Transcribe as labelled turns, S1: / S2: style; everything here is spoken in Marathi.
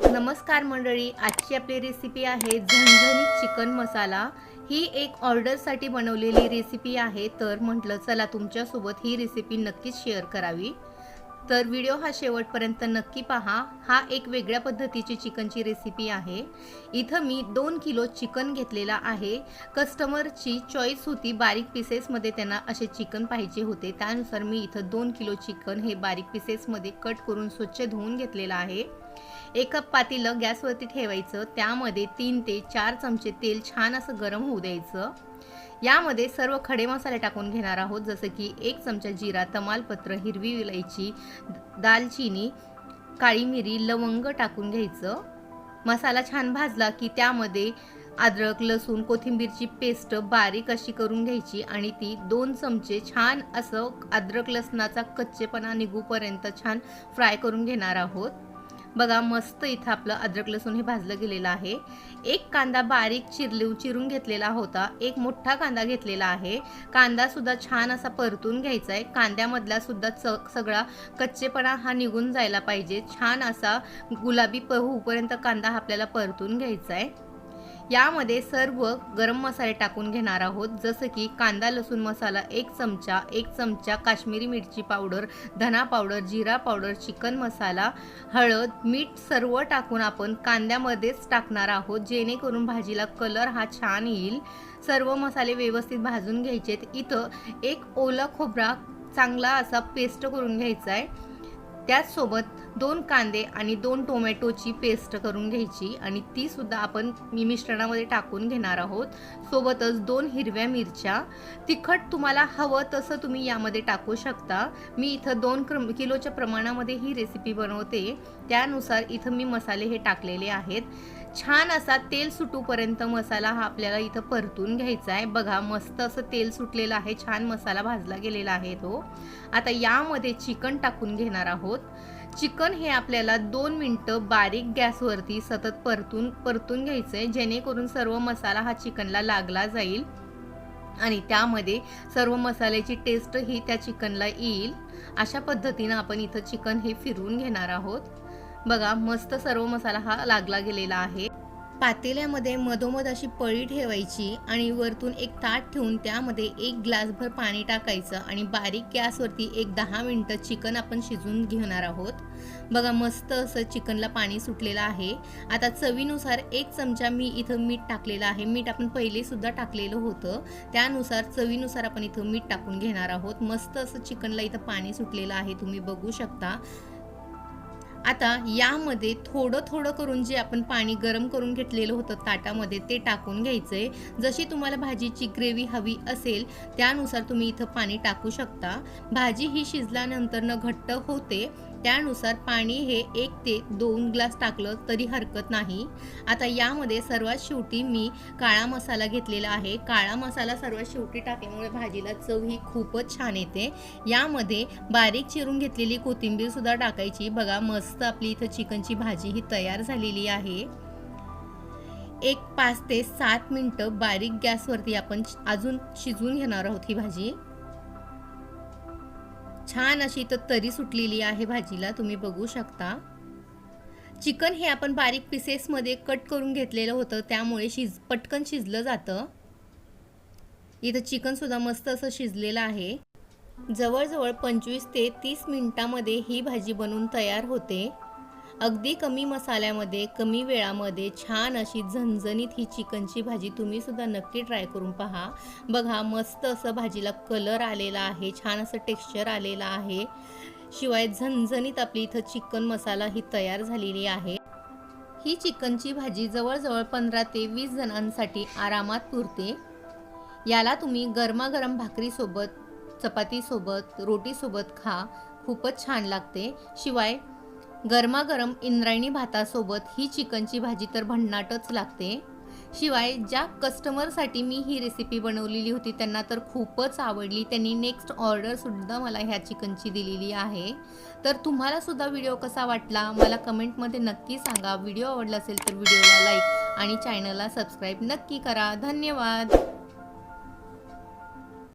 S1: नमस्कार मंडळी आजची आपली रेसिपी आहे झणझणीत चिकन मसाला ही एक ऑर्डरसाठी बनवलेली रेसिपी आहे तर म्हटलं चला तुमच्यासोबत ही रेसिपी नक्कीच शेअर करावी. तर व्हिडिओ हा शेवटपर्यंत नक्की पहा. हा एक वेगळ्या पद्धतीची चिकनची रेसिपी आहे. इथं मी दोन किलो चिकन घेतलेला आहे. कस्टमरची चॉईस होती बारीक पीसेसमध्ये त्यांना असे चिकन पाहिजे होते. त्यानुसार मी इथं दोन किलो चिकन हे बारीक पीसेसमध्ये कट करून स्वच्छ धुवून घेतलेलं आहे. एक कप पातेलं गॅसवरती ठेवायचं. त्यामध्ये तीन ते चार चमचे तेल छान असं गरम होऊ द्यायचं. यामध्ये सर्व खडे मसाले टाकून घेणार आहोत. जसं की एक चमचा जिरा तमालपत्र हिरवी विलायची दालचिनी काळी मिरी लवंग टाकून घ्यायचं. मसाला छान भाजला की त्यामध्ये अद्रक लसूण कोथिंबीरची पेस्ट बारीक अशी करून घ्यायची आणि ती दोन चमचे छान असं अद्रक लसणाचा कच्चेपणा निघूपर्यंत छान फ्राय करून घेणार आहोत. बघा मस्त इथं आपलं अद्रक लसूण हे भाजलं गेलेलं आहे. एक कांदा बारीक चिरली चिरून घेतलेला होता. एक मोठा कांदा घेतलेला आहे. कांदा सुद्धा छान असा परतून घ्यायचा आहे. कांद्यामधला सुद्धा च सगळा कच्चेपणा हा निघून जायला पाहिजे. छान असा गुलाबी पहूपर्यंत होऊपर्यंत कांदा हा आपल्याला परतून घ्यायचा आहे. यामध्ये सर्व गरम मसाले टाकून घेणार आहोत. जसं की कांदा लसूण मसाला एक चमचा एक चमचा काश्मीरी मिरची पावडर धना पावडर जिरा पावडर चिकन मसाला हळद मीठ सर्व टाकून आपण कांद्यामध्येच टाकणार आहोत. जेणेकरून भाजीला कलर हा छान येईल. सर्व मसाले व्यवस्थित भाजून घ्यायचेत. इथं एक ओला खोबरा चांगला असा पेस्ट करून घ्यायचा आहे. त्याचसोबत दोन कांदे आणि दोन टोमॅटोची पेस्ट करून घ्यायची आणि ती सुद्धा आपण मी मिश्रणामध्ये टाकून घेणार आहोत. सोबतच दोन हिरव्या मिरच्या. तिखट तुम्हाला हवं तसं तुम्ही यामध्ये टाकू शकता. मी इथं दोन क्रम किलोच्या प्रमाणामध्ये ही रेसिपी बनवते. त्यानुसार इथं मी मसाले हे टाकलेले आहेत. छान असा तेल सुटूपर्यंत मसाला हा आपल्याला इथं परतून घ्यायचा आहे. बघा मस्त असं तेल सुटलेलं आहे. छान मसाला भाजला गेलेला आहे तो. आता यामध्ये चिकन टाकून घेणार आहोत. चिकन हे आपल्याला दोन मिनटं बारीक गॅसवरती सतत परतून परतून घ्यायचं आहे जेणेकरून सर्व मसाला हा चिकनला लागला जाईल. आणि त्यामध्ये सर्व मसाल्याची टेस्ट ही त्या चिकनला येईल. अशा पद्धतीनं आपण इथं चिकन हे फिरवून घेणार आहोत. बघा मस्त सर्व मसाला हा लागला गेलेला आहे. पातेल्यामध्ये मधोमध अशी पळी ठेवायची आणि वरतून एक ताट ठेवून त्यामध्ये एक ग्लासभर पाणी टाकायचं आणि बारीक गॅसवरती एक दहा मिनटं चिकन आपण शिजवून घेणार आहोत. बघा मस्त असं चिकनला पाणी सुटलेलं आहे. आता चवीनुसार एक चमचा मी इथं मीठ टाकलेलं आहे. मीठ आपण पहिलेसुद्धा टाकलेलं होतं. त्यानुसार चवीनुसार आपण इथं मीठ टाकून घेणार आहोत. मस्त असं चिकनला इथं पाणी सुटलेलं आहे. तुम्ही बघू शकता. आता यामध्ये थोडं थोडं करून जे आपण पाणी गरम करून घेतलेलं होतं ताटामध्ये ते टाकून घ्यायचंय. जशी तुम्हाला भाजीची ग्रेव्ही हवी असेल त्यानुसार तुम्ही इथं पाणी टाकू शकता. भाजी ही शिजल्यानंतर न घट्ट होते त्यानुसार पाणी हे एक ते दोन ग्लास टाकलं तरी हरकत नाही. आता यामध्ये सर्वात शेवटी मी काळा मसाला घेतलेला आहे. काळा मसाला सर्वात शेवटी टाकल्यामुळे भाजीला चव ही खूपच छान येते. यामध्ये बारीक चिरून घेतलेली कोथिंबीरसुद्धा टाकायची. बघा मस्त आपली इथं चिकनची भाजी ही तयार झालेली आहे. एक पाच ते सात मिनटं बारीक गॅसवरती आपण अजून शिजवून घेणार आहोत ही भाजी. छान अशी तर तरी सुटलेली आहे भाजीला तुम्ही बघू शकता. चिकन हे आपण बारीक पिसेसमध्ये कट करून घेतलेलं होतं त्यामुळे शिज पटकन शिजलं जातं. इथं चिकनसुद्धा मस्त असं शिजलेलं आहे. जवळजवळ पंचवीस ते तीस मिनटामध्ये ही भाजी बनवून तयार होते. अगदी कमी मसाल्यामध्ये कमी वेळामध्ये छान अशी झणझणीत ही चिकनची भाजी तुम्ही सुद्धा नक्की ट्राय करून पहा. बघा मस्त असं भाजीला कलर आलेला आहे छान असं टेक्स्चर आलेलं आहे. शिवाय झणझणीत आपली इथं चिकन मसाला ही तयार झालेली आहे. ही चिकनची भाजी जवळजवळ पंधरा ते वीस जणांसाठी आरामात पुरते. याला तुम्ही गरमागरम भाकरीसोबत चपातीसोबत रोटीसोबत खा खूपच छान लागते. शिवाय गरमागरम इंद्रायणी भातासोबत ही चिकनची भाजी तर भन्नाटच लागते. शिवाय ज्या कस्टमरसाठी मी ही रेसिपी बनवलेली होती त्यांना तर खूपच आवडली. त्यांनी नेक्स्ट ऑर्डरसुद्धा मला ह्या चिकनची दिलेली आहे. तर तुम्हालासुद्धा व्हिडिओ कसा वाटला? मला कमेंटमध्ये नक्की सांगा. व्हिडिओ आवडला असेल तर व्हिडिओला लाईक आणि चॅनलला सबस्क्राईब नक्की करा. धन्यवाद!